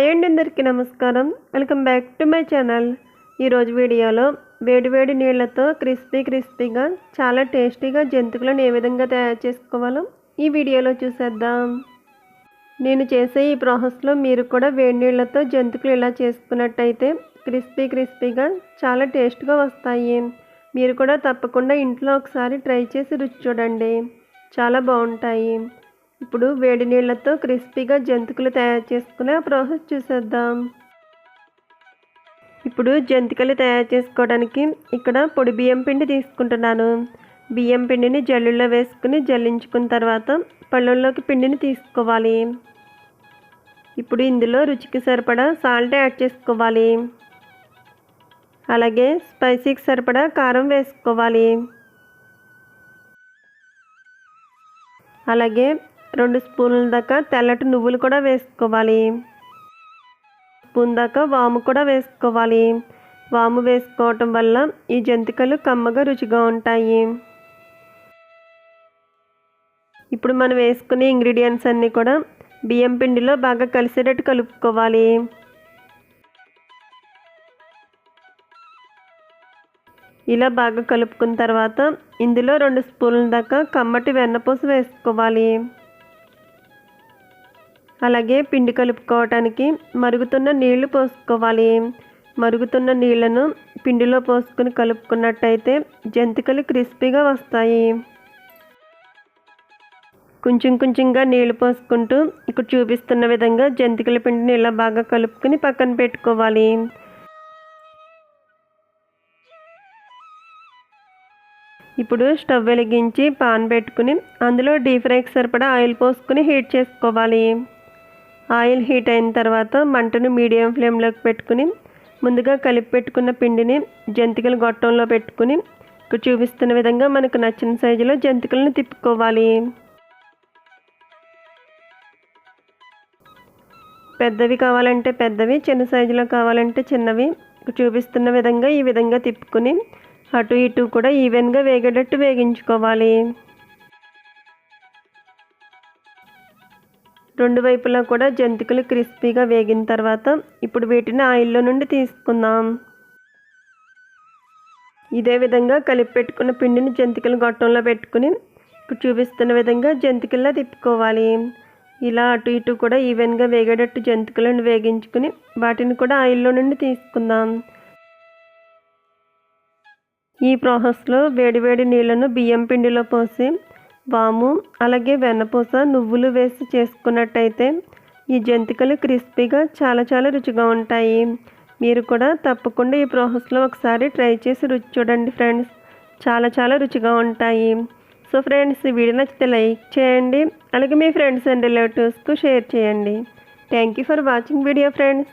And అందరికీ నమస్కారం. Welcome back to my channel. ఈరోజు వీడియోలో వేడివేడి నీళ్ళతో క్రిస్పీ క్రిస్పీగా చాలా టేస్టీగా జంతువులను ఏ విధంగా తయారు చేసుకోవాలో ఈ వీడియోలో చూసేద్దాం. నేను చేసే ఈ ప్రాసెస్లో మీరు కూడా వేడి నీళ్ళతో జంతువులు ఇలా చేసుకున్నట్టయితే క్రిస్పీ క్రిస్పీగా చాలా టేస్ట్గా వస్తాయి. మీరు కూడా తప్పకుండా ఇంట్లో ఒకసారి ట్రై చేసి రుచి చూడండి. చాలా బాగుంటాయి. ఇప్పుడు వేడి నీళ్ళతో క్రిస్పీగా జంతికలు తయారు చేసుకునే ఆ ప్రాసెస్ చూసేద్దాం. ఇప్పుడు జంతికలు తయారు చేసుకోవడానికి ఇక్కడ పొడి బియ్యం పిండి తీసుకుంటున్నాను. బియ్యం పిండిని జల్లుల్లో వేసుకుని జల్లించుకున్న తర్వాత పళ్ళల్లోకి పిండిని తీసుకోవాలి. ఇప్పుడు ఇందులో రుచికి సరిపడా సాల్ట్ యాడ్ చేసుకోవాలి. అలాగే స్పైసీకి సరిపడా కారం వేసుకోవాలి. అలాగే రెండు స్పూన్ల దాకా తెల్లటి నువ్వులు కూడా వేసుకోవాలి. స్పూన్ దాకా వాము కూడా వేసుకోవాలి. వాము వేసుకోవటం వల్ల ఈ జంతికలు కమ్మగా రుచిగా ఉంటాయి. ఇప్పుడు మనం వేసుకునే ఇంగ్రీడియంట్స్ అన్నీ కూడా బియ్యం పిండిలో బాగా కలిసేటట్టు కలుపుకోవాలి. ఇలా బాగా కలుపుకున్న తర్వాత ఇందులో రెండు స్పూన్ల దాకా కమ్మటి వెన్నపూస వేసుకోవాలి. అలాగే పిండి కలుపుకోవటానికి మరుగుతున్న నీళ్ళు పోసుకోవాలి. మరుగుతున్న నీళ్ళను పిండిలో పోసుకుని కలుపుకున్నట్టయితే జంతికలు క్రిస్పీగా వస్తాయి. కొంచెం కొంచెంగా నీళ్ళు పోసుకుంటూ ఇక్కడ చూపిస్తున్న విధంగా జంతికల పిండిని ఇలా బాగా కలుపుకుని పక్కన పెట్టుకోవాలి. ఇప్పుడు స్టవ్ వెలిగించి పాన్ పెట్టుకుని అందులో డీప్ ఫ్రైకి సరిపడా ఆయిల్ పోసుకుని హీట్ చేసుకోవాలి. ఆయిల్ హీట్ అయిన తర్వాత మంటను మీడియం ఫ్లేమ్లోకి పెట్టుకుని ముందుగా కలిపి పెట్టుకున్న పిండిని జంతికలు గొట్టంలో పెట్టుకుని చూపిస్తున్న విధంగా మనకు నచ్చిన సైజులో జంతికలను తిప్పుకోవాలి. పెద్దవి కావాలంటే పెద్దవి చిన్న సైజులో కావాలంటే చిన్నవి చూపిస్తున్న విధంగా ఈ విధంగా తిప్పుకుని అటు ఇటు కూడా ఈవెన్గా వేగేటట్టు వేగించుకోవాలి. రెండు వైపులా కూడా జంతికలు క్రిస్పీగా వేగిన తర్వాత ఇప్పుడు వీటిని ఆయిల్లో నుండి తీసుకుందాం. ఇదే విధంగా కలిపి పెట్టుకున్న పిండిని జంతికలు గొట్టంలో పెట్టుకుని ఇప్పుడు చూపిస్తున్న విధంగా జంతికల్లా తిప్పుకోవాలి. ఇలా అటు ఇటు కూడా ఈవెన్గా వేగేటట్టు జంతికలను వేగించుకుని వాటిని కూడా ఆయిల్లో నుండి తీసుకుందాం. ఈ ప్రాసెస్లో వేడివేడి నీళ్ళను బియ్యం పిండిలో పోసి వాము అలాగే వెన్నపూస నువ్వులు వేసి చేసుకున్నట్టయితే ఈ జంతికలు క్రిస్పీగా చాలా చాలా రుచిగా ఉంటాయి. మీరు కూడా తప్పకుండా ఈ ప్రాసెస్లో ఒకసారి ట్రై చేసి రుచి చూడండి ఫ్రెండ్స్. చాలా చాలా రుచిగా ఉంటాయి. సో ఫ్రెండ్స్ ఈ వీడియో నచ్చితే లైక్ చేయండి అలాగే మీ ఫ్రెండ్స్ అండ్ రిలేటివ్స్కు షేర్ చేయండి. Thank you for watching video friends.